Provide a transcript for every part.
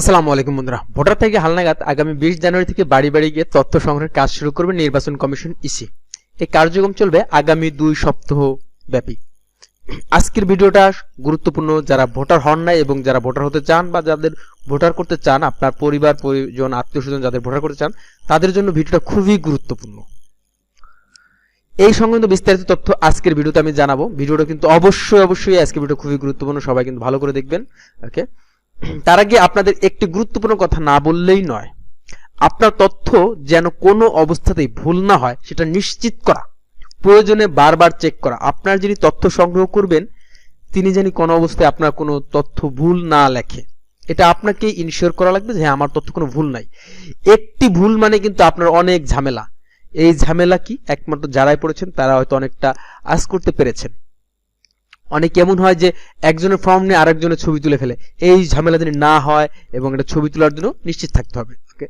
আসসালামু আলাইকুম বন্ধুরা। ভোটার থেকে হালনাগাদ আগামী বিশ জানুয়ারি থেকে বাড়ি বাড়ি গিয়ে তথ্য সংগ্রহের কাজ শুরু করবে নির্বাচন কমিশন ইসি। এই কার্যক্রম চলবে আগামী দুই সপ্তাহ ব্যাপী। আজকের ভিডিওটা গুরুত্বপূর্ণ। যারা ভোটার হন নাই এবং যারা ভোটার হতে চান বা যাদের ভোটার করতে চান, আপনার পরিবার, পরিজন, আত্মীয় স্বজন যাদের ভোটার করতে চান, তাদের জন্য ভিডিওটা খুবই গুরুত্বপূর্ণ। এই সংক্রান্ত বিস্তারিত তথ্য আজকের ভিডিওতে আমি জানাব। ভিডিওটা কিন্তু অবশ্যই অবশ্যই আজকের ভিডিও খুবই গুরুত্বপূর্ণ। সবাই কিন্তু ভালো করে দেখবেন। ওকে? তার আগে আপনাদের একটি গুরুত্বপূর্ণ কথা না বললেই নয়। আপনার তথ্য যেন কোনো অবস্থাতেই ভুল না হয়, সেটা নিশ্চিত করা। প্রয়োজনে বারবার চেক করা। আপনার যিনি তথ্য সংগ্রহ করবেন, তিনি জানি কোনো অবস্থায় আপনার কোনো তথ্য ভুল না লেখে। এটা আপনাকে ইনশিওর করা লাগবে যে হ্যাঁ আমার তথ্য কোনো ভুল নাই। একটি ভুল মানে কিন্তু আপনার অনেক ঝামেলা। এই ঝামেলা কি? একমাত্র যারাই পড়েছেন, তারা হয়তো অনেকটা আজ করতে পেরেছেন। অনেক এমন হয় যে একজনের ফর্ম নিয়ে আরেকজনের ছবি তুলে ফেলে। এই ঝামেলা যদি না হয় এবং এটা ছবি তোলার জন্য নিশ্চিত থাকতে হবে। ওকে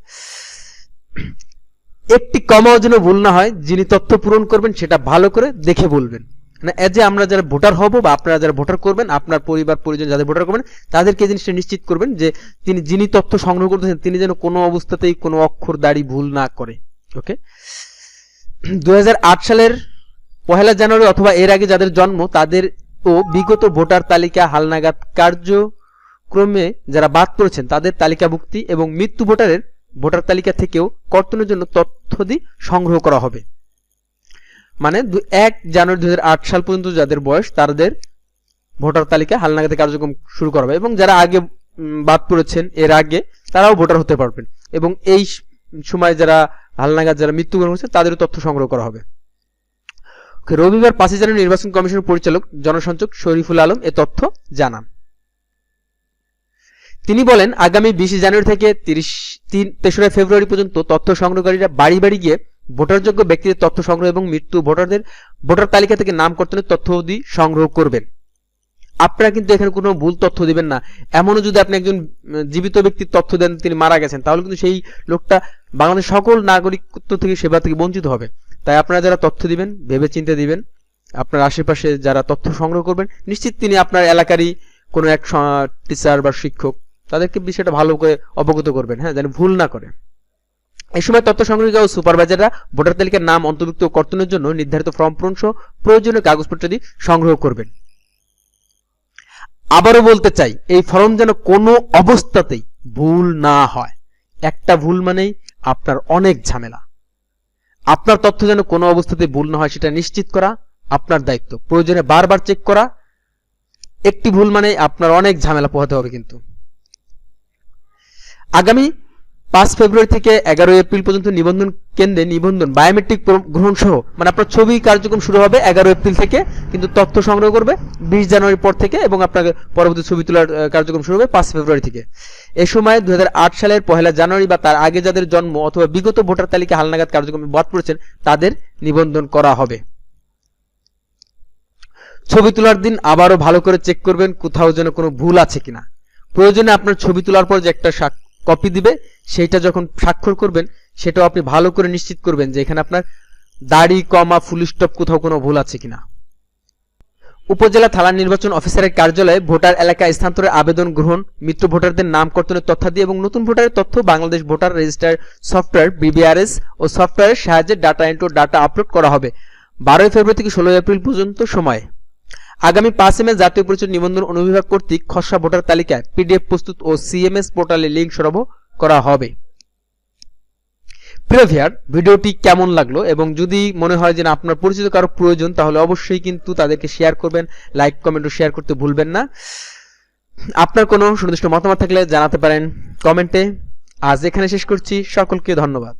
একটি কমাও যেন ভুল না হয়, যিনি তথ্য পূরণ করবেন সেটা ভালো করে দেখে বলবেন। মানে এজ এ আমরা যারা ভোটার হব বা আপনারা যারা ভোটার করবেন, আপনার পরিবার, পরিজন যাদের ভোটার করবেন, তাদেরকে এই জিনিসটা নিশ্চিত করবেন যে তিনি, যিনি তথ্য সংগ্রহ করতেছেন, তিনি যেন কোনো অবস্থাতেই কোনো অক্ষর, দাড়ি ভুল না করে। ওকে দু হাজার আট সালের পহেলা জানুয়ারি অথবা এর আগে যাদের জন্ম, তাদের ও বিগত ভোটার তালিকা হালনাগাদ কার্যক্রমে যারা বাদ পড়েছেন, তাদের তালিকাভুক্তি এবং মৃত্যু ভোটারের ভোটার তালিকা থেকেও কর্তনের জন্য তথ্যাদি সংগ্রহ করা হবে। মানে এক জানুয়ারি দুই হাজার আট সাল পর্যন্ত যাদের বয়স, তাদের ভোটার তালিকা হালনাগাদে কার্যক্রম শুরু করা হবে এবং যারা আগে বাদ পড়েছেন, এর আগে তারাও ভোটার হতে পারবেন এবং এই সময় যারা হালনাগাদ, যারা মৃত্যুবরণ করেছে তাদেরও তথ্য সংগ্রহ করা হবে। রবিবার পাঁচই জানুয়ারি নির্বাচন কমিশনের পরিচালক জনসংযোগ শরীফুল আলম এ তথ্য জানান। তিনি বলেন, আগামী বিশে জানুয়ারি থেকে তিরিশ তিন তেসরা ফেব্রুয়ারি পর্যন্ত তথ্য সংগ্রহকারীরা বাড়ি বাড়ি গিয়ে ভোটারযোগ্য ব্যক্তিদের তথ্য সংগ্রহ এবং মৃত্যু ভোটারদের ভোটার তালিকা থেকে নাম কর্তনের তথ্যাদি সংগ্রহ করবেন। আপনারা কিন্তু এখানে কোনো ভুল তথ্য দিবেন না। এমনও যদি আপনি একজন জীবিত ব্যক্তির তথ্য দেন, তিনি মারা গেছেন, তাহলে কিন্তু সেই লোকটা বাংলাদেশ সকল নাগরিকত্ব থেকে সেবা থেকে বঞ্চিত হবে। তাই আপনারা যারা তথ্য দিবেন ভেবে চিন্তে দিবেন, আপনার আশেপাশে যারা তথ্য সংগ্রহ করবেন, নিশ্চিত তিনি আপনার এলাকারই কোনো এক টিচার বা শিক্ষক, তাদেরকে বিষয়টা ভালো করে অবগত করবেন হ্যাঁ যেন ভুল না করে। এই সময় তথ্য সংগ্রহীকা ও সুপারভাইজাররা ভোটার তালিকার নাম অন্তর্ভুক্ত কর্তনের জন্য নির্ধারিত ফর্ম পূরণ সহ প্রয়োজনীয় কাগজপত্রাদি সংগ্রহ করবেন। আবারও বলতে চাই, এই ফর্ম যেন কোনো অবস্থাতেই ভুল না হয়। একটা ভুল মানেই আপনার অনেক ঝামেলা। আপনার তথ্য যেন কোনো অবস্থাতে ভুল না হয়, সেটা নিশ্চিত করা আপনার দায়িত্ব। প্রয়োজনে বারবার চেক করা, একটি ভুল মানে আপনার অনেক ঝামেলা পোহাতে হবে কিন্তু। আগামী পাঁচ ফেব্রুয়ারি থেকে এগারো এপ্রিল পর্যন্ত নিবন্ধন কেন্দ্রে নিবন্ধন বায়োমেট্রিক গ্রহণ সহ মানে আপনার ছবি কার্যক্রম শুরু হবে এগারো এপ্রিল থেকে, কিন্তু তথ্য সংগ্রহ করবে বিশ জানুয়ারির পর থেকে এবং আপনাকে পরবর্তী ছবি তোলার কার্যক্রম শুরু হবে পাঁচ ফেব্রুয়ারি থেকে। এ সময় দু হাজার আট সালের পহেলা জানুয়ারি বা তার আগে যাদের জন্ম অথবা বিগত ভোটার তালিকা হালনাগাদ কার্যক্রমে বাদ পড়েছেন, তাদের নিবন্ধন করা হবে। ছবি তোলার দিন আবারও ভালো করে চেক করবেন কোথাও যেন কোনো ভুল আছে কিনা। প্রয়োজনে আপনার ছবি তোলার পর যে একটা কপি দিবে, সেইটা যখন স্বাক্ষর করবেন, সেটাও আপনি ভালো করে নিশ্চিত করবেন যে এখানে আপনার দাড়ি, কমা ফুল স্টপ কোথাও কোনো ভুল আছে কিনা। উপজেলা থানা নির্বাচন অফিসারের কার্যালয়ে ভোটার এলাকা স্থানান্তরের আবেদন গ্রহণ, মিত্র ভোটারদের নাম কর্তনের তথ্যাদি এবং নতুন ভোটারের তথ্য, Bangladesh voter register software BBRS ও সফটওয়্যারের সাহায্যে ডাটা এন্ট্রি ডাটা আপলোড করা হবে। বারোই ফেব্রুয়ারি থেকে ষোলোই এপ্রিল পর্যন্ত সময়। আগামী পাঁচ মে জাতীয় পরিচয় নিবন্ধন অনুবিভাগ কর্তৃক খসড়া ভোটার তালিকায় পিডিএফ প্রস্তুত ও সিএমএস পোর্টালে লিঙ্ক সরবরাহ করা হবে। প্রিয় ভিউয়ার, ভিডিওটি কেমন লাগল এবং যদি মনে হয় যে না আপনার পরিচিত কারও প্রয়োজন তাহলে অবশ্যই কিন্তু তাদেরকে শেয়ার করবেন লাইক কমেন্ট ও শেয়ার করতে ভুলবেন না। আপনার কোনো সুনির্দিষ্ট মতামত থাকলে জানাতে পারেন কমেন্টে। আজ এখানে শেষ করছি। সকলকে ধন্যবাদ।